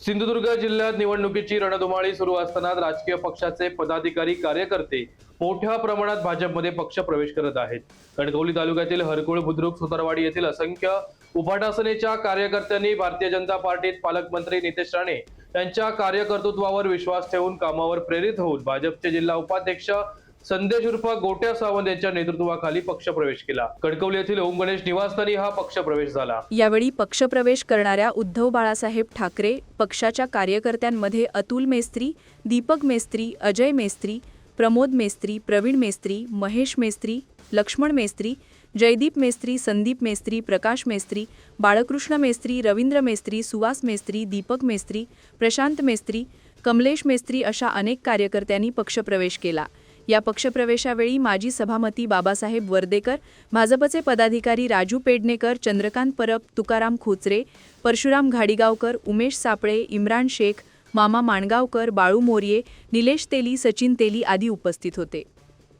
सिंधुदुर्ग जिल्ह्यात निवडणुकीची रणधुमाळी सुरू असतानाच राजकीय पक्षाचे पदाधिकारी कार्यकर्ते मोठ्या प्रमाणात भाजपमध्ये पक्ष प्रवेश करत आहेत. कणकवली तालुक्यातील हरकुळ बुद्रुक सुतारवाडी येथील असंख्य उभाटासनेच्या कार्यकर्त्यांनी भारतीय जनता पार्टीत पालकमंत्री नितेश राणे यांच्या कार्यकर्तृत्वावर विश्वास ठेवून कामावर प्रेरित होऊन भाजपचे जिल्हा उपाध्यक्ष संदेश उर्फ गोट्या सावंत यांच्या नेतृत्वाखाली पक्षप्रवेश केला. कणकवली येथील ओम गणेश निवासस्थानी हा पक्षप्रवेश झाला. यावेळी पक्षप्रवेश करणाऱ्या उद्धव बाळासाहेब ठाकरे पक्षाच्या कार्यकर्त्यांमध्ये अतुल मेस्त्री दीपक मेस्त्री अजय मेस्त्री प्रमोद मेस्त्री प्रवीण मेस्त्री महेश मेस्त्री लक्ष्मण मेस्त्री जयदीप मेस्त्री संदीप मेस्त्री प्रकाश मेस्त्री बाळकृष्ण मेस्त्री रवींद्र मेस्त्री सुवास मेस्त्री दीपक मेस्त्री प्रशांत मेस्त्री कमलेश मेस्त्री अशा अनेक कार्यकर्त्यांनी पक्षप्रवेश केला. या पक्षप्रवेशावेळी माजी सभापती बाबासाहेब वर्देकर भाजपचे पदाधिकारी राजू पेडणेकर चंद्रकांत परब तुकाराम खोचरे परशुराम घाडीगावकर उमेश सापळे इम्रान शेख मामा माणगावकर बाळू मोर्ये निलेश तेली सचिन तेली आदी उपस्थित होते.